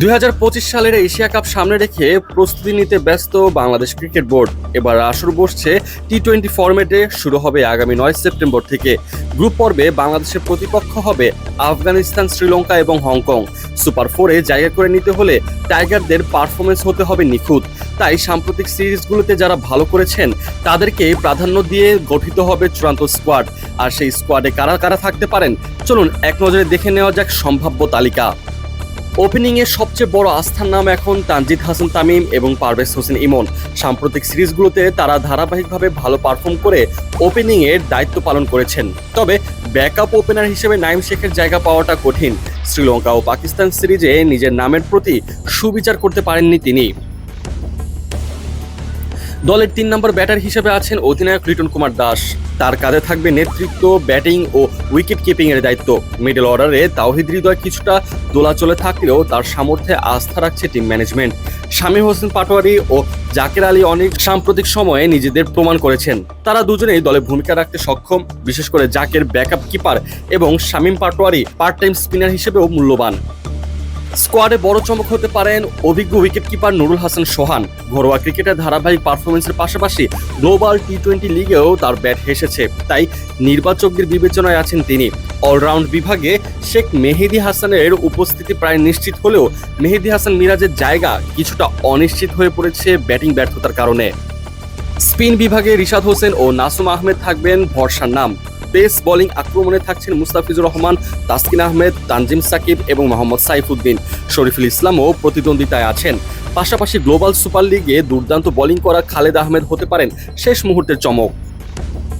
দুই হাজার পঁচিশ সালের এশিয়া কাপ সামনে রেখে প্রস্তুতি নিতে ব্যস্ত বাংলাদেশ ক্রিকেট বোর্ড। এবার আসর বসছে টি টোয়েন্টি ফরম্যাটে, শুরু হবে আগামী নয় সেপ্টেম্বর থেকে। গ্রুপ পর্বে বাংলাদেশের প্রতিপক্ষ হবে আফগানিস্তান, শ্রীলঙ্কা এবং হংকং। সুপার ফোরে জায়গা করে নিতে হলে টাইগারদের পারফরমেন্স হতে হবে নিখুঁত। তাই সাম্প্রতিক সিরিজগুলোতে যারা ভালো করেছেন, তাদেরকে প্রাধান্য দিয়ে গঠিত হবে চূড়ান্ত স্কোয়াড। আর সেই স্কোয়াডে কারা কারা থাকতে পারেন, চলুন এক নজরে দেখে নেওয়া যাক সম্ভাব্য তালিকা। ওপেনিংয়ে সবচেয়ে বড় আস্থার নাম এখন তানজিদ হাসান তামিম এবং পারভেজ হোসেন ইমন। সাম্প্রতিক সিরিজগুলোতে তারা ধারাবাহিকভাবে ভালো পারফর্ম করে ওপেনিংয়ের দায়িত্ব পালন করেছেন। তবে ব্যাকআপ ওপেনার হিসেবে নাইম শেখের জায়গা পাওয়াটা কঠিন। শ্রীলঙ্কা ও পাকিস্তান সিরিজে নিজের নামের প্রতি সুবিচার করতে পারেননি তিনি। দলের তিন নম্বর ব্যাটার হিসেবে আছেন অধিনায়ক লিটন কুমার দাস। তার কাঁধে থাকবে নেতৃত্ব, ব্যাটিং ও উইকেট কিপিং এর দায়িত্ব। মিডল অর্ডারে তাওহিদ হৃদয় কিছুটা দোলাচলে থাকলেও তার সামর্থ্যে আস্থা রাখছে টিম ম্যানেজমেন্ট। শামীম হোসেন পাটোয়ারি ও জাকের আলী অনেক সাম্প্রতিক সময়ে নিজেদের প্রমাণ করেছেন। তারা দুজনেই দলে ভূমিকা রাখতে সক্ষম, বিশেষ করে জাকের ব্যাকআপ কিপার এবং Shamim Patwari part time spinner হিসেবেও মূল্যবান। স্কোয়াডে বড় চমক হতে পারেন অভিজ্ঞ উইকেট কিপার নুরুল হাসান সোহান। ঘরোয়া ক্রিকেটের ধারাবাহিক পারফরমেন্সের পাশাপাশি গ্লোবাল টি টোয়েন্টি লিগেও তার ব্যাট হেসেছে। তাই নির্বাচকদের বিবেচনায় আছেন তিনি। অলরাউন্ড বিভাগে শেখ মেহেদি হাসানের উপস্থিতি প্রায় নিশ্চিত হলেও মেহেদি হাসান মিরাজের জায়গা কিছুটা অনিশ্চিত হয়ে পড়েছে ব্যাটিং ব্যর্থতার কারণে। স্পিন বিভাগে রিশাদ হোসেন ও নাসুম আহমেদ থাকবেন ভরসার নাম। পেস বোলিং আক্রমণে থাকছেন মুস্তাফিজুর রহমান, তাসকিন আহমেদ, তানজিম সাকিব এবং মোহাম্মদ সাইফুদ্দিন। শরীফুল ইসলামও প্রতিদ্বন্দ্বিতায় আছেন। পাশাপাশি গ্লোবাল সুপার লিগে দুর্দান্ত বোলিং করা খালেদ আহমেদ হতে পারেন শেষ মুহূর্তের চমক।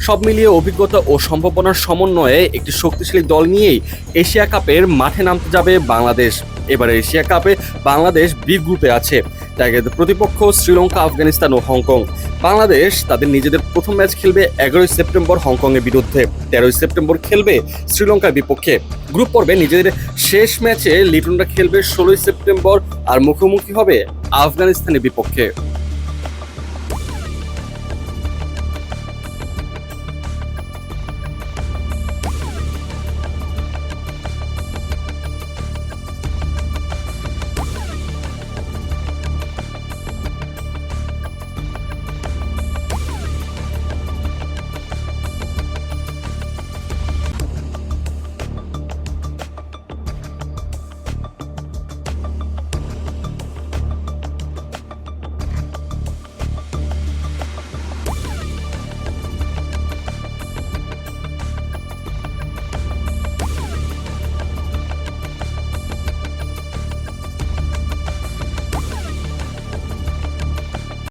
সব মিলিয়ে অভিজ্ঞতা ও সম্ভাবনার সমন্বয়ে একটি শক্তিশালী দল নিয়েই এশিয়া কাপের মাঠে নামতে যাবে বাংলাদেশ। এবারে এশিয়া কাপে বাংলাদেশ বি গ্রুপে আছে টাইগারদের প্রতিপক্ষ শ্রীলঙ্কা, আফগানিস্তান ও হংকং। বাংলাদেশ তাদের নিজেদের প্রথম ম্যাচ খেলবে এগারোই সেপ্টেম্বর হংকংয়ের বিরুদ্ধে। তেরোই সেপ্টেম্বর খেলবে শ্রীলঙ্কার বিপক্ষে। গ্রুপ পর্বে নিজেদের শেষ ম্যাচে লিটনরা খেলবে ষোলোই সেপ্টেম্বর আর মুখোমুখি হবে আফগানিস্তানের বিপক্ষে।